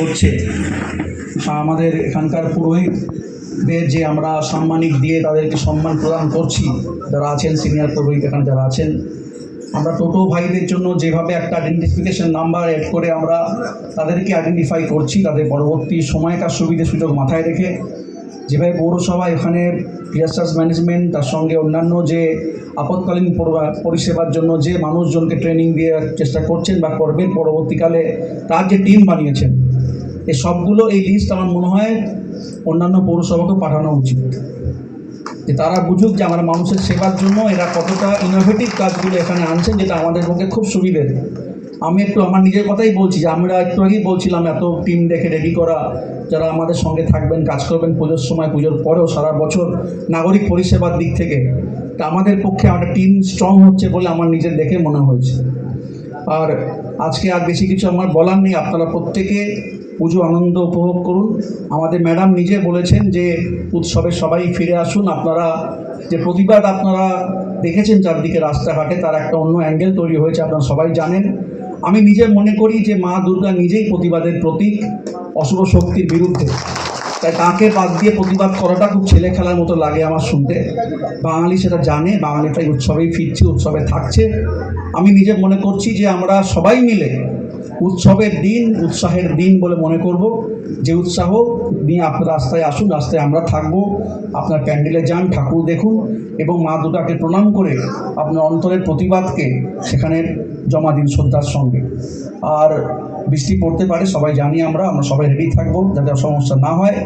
হচ্ছে আমাদের এখানকার পুরোহিতদের যে আমরা সাম্মানিক দিয়ে তাদেরকে সম্মান প্রদান করছি, যারা আছেন সিনিয়র পুরোহিত এখানে যারা আছেন, আমরা টোটো ভাইদের জন্য যেভাবে একটা আইডেন্টিফিকেশন নাম্বার অ্যাড করে আমরা তাদেরকে আইডেন্টিফাই করছি, তাদের পরবর্তী সময়কার সুবিধে সুযোগ মাথায় রেখে, যেভাবে পৌরসভা এখানে ডিজাস্টার্স ম্যানেজমেন্ট তার সঙ্গে অন্যান্য যে আপৎকালীন পরিষেবার জন্য যে মানুষজনকে ট্রেনিং দেওয়ার চেষ্টা করছেন বা করবেন, পরবর্তীকালে তার যে টিম বানিয়েছেন এই সবগুলো এই লিস্ট আমার মনে হয় অন্যান্য পৌরসভাকেও পাঠানো উচিত। যে তারা বুঝুক যে আমরা মানুষের সেবার জন্য এরা কতটা ইনোভেটিভ কাজগুলো এখানে আনছেন যেটা আমাদের পক্ষে খুব সুবিধের আমি একটু আমার নিজের কথাই বলছি যে আমরা একটু আগেই বলছিলাম, এত টিম দেখে রেডি করা, যারা আমাদের সঙ্গে থাকবেন, কাজ করবেন, পুজোর সময়, পুজোর পরেও সারা বছর নাগরিক পরিষেবার দিক থেকে, তা আমাদের পক্ষে একটা টিম স্ট্রং হচ্ছে বলে আমার নিজের দেখে মনে হয়েছে। আর আজকে আর বেশি কিছু আমার বলার নেই। আপনারা প্রত্যেকে পুজো, আনন্দ উপভোগ করুন। আমাদের ম্যাডাম নিজে বলেছেন যে উৎসবে সবাই ফিরে আসুন। আপনারা যে প্রতিবাদ আপনারা দেখেছেন চারদিকে রাস্তাঘাটে, তার একটা অন্য অ্যাঙ্গেল তৈরি হয়েছে, আপনারা সবাই জানেন। আমি নিজে মনে করি যে মা দুর্গা নিজেই প্রতিবাদের প্রতীক অশুভ শক্তির বিরুদ্ধে। তাই তাকে বাদ দিয়ে প্রতিবাদ করাটা খুব ছেলে খেলার মতো লাগে আমার শুনতে। বাঙালি সেটা জানে, বাঙালি তাই উৎসবেই ফিরছে, উৎসবে থাকছে। আমি নিজে মনে করছি যে আমরা সবাই মিলে উৎসবের দিন, উৎসাহের দিন বলে মনে করব। যে উৎসাহ, নিয়ে আপনার রাস্তায় আসুন, রাস্তায় আমরা থাকব। আপনার প্যান্ডেলে যান, ঠাকুর দেখুন এবং মা দুটাকে প্রণাম করে আপনার অন্তরের প্রতিবাদকে সেখানে জমা দিন শ্রদ্ধার সঙ্গে। আর বৃষ্টি পড়তে পারে, সবাই জানি আমরা আমরা সবাই রেডি থাকব, যাতে সমস্যা না হয়।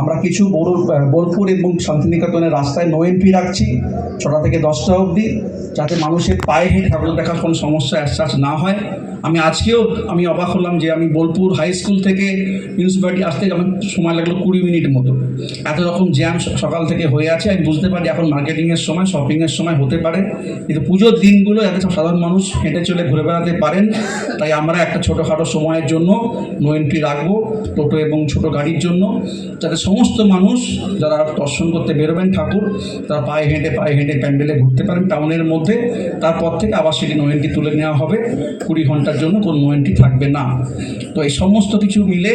আমরা কিছু বড় বোলপুর এবং শান্তিনিকেতনের রাস্তায় নো এন্ট্রি রাখছি, ছটা থেকে দশটা অবধি, যাতে মানুষের পায়ে ঠাকুর দেখার কোনো সমস্যা অ্যাসাচ না হয়। আমি আজকেও, আমি অবাক হলাম যে আমি বোলপুর হাই স্কুল থেকে মিউনিসিপ্যালিটি আসতে আমার সময় লাগল কুড়ি মিনিট মতো। এত রকম জ্যাম সকাল থেকে হয়ে আছে, আমি বুঝতে পারি এখন মার্কেটিংয়ের সময় শপিংয়ের সময় হতে পারে। কিন্তু পুজোর দিনগুলো সব সাধারণ মানুষ হেঁটে চলে ঘুরে বেড়াতে পারেন, তাই আমরা একটা ছোটোখাটো সময়ের জন্য নো এন্ট্রি রাখব, টোটো এবং ছোট গাড়ির জন্য, যাতে সমস্ত মানুষ যারা দর্শন করতে বেরোবেন ঠাকুর, তারা পায়ে হেঁটে পায়ে হেঁটে প্যান্ডেলে ঘুরতে পারেন টাউনের মধ্যে। তারপর থেকে আবার সেটি নো এন্ট্রি তুলে নেওয়া হবে। কুড়ি ঘণ্টার জন্য কোনো নো এন্ট্রি থাকবে না। তো এই সমস্ত কিছু মিলে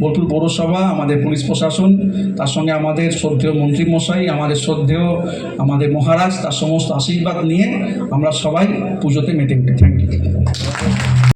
বোলপুর পৌরসভা, আমাদের পুলিশ প্রশাসন, তার সঙ্গে আমাদের শ্রদ্ধেয় মন্ত্রীমশাই আমাদের শ্রদ্ধেয়, আমাদের মহারাজ, তার সমস্ত আশীর্বাদ নিয়ে আমরা সবাই পুজোতে মেতে উঠি। Thank you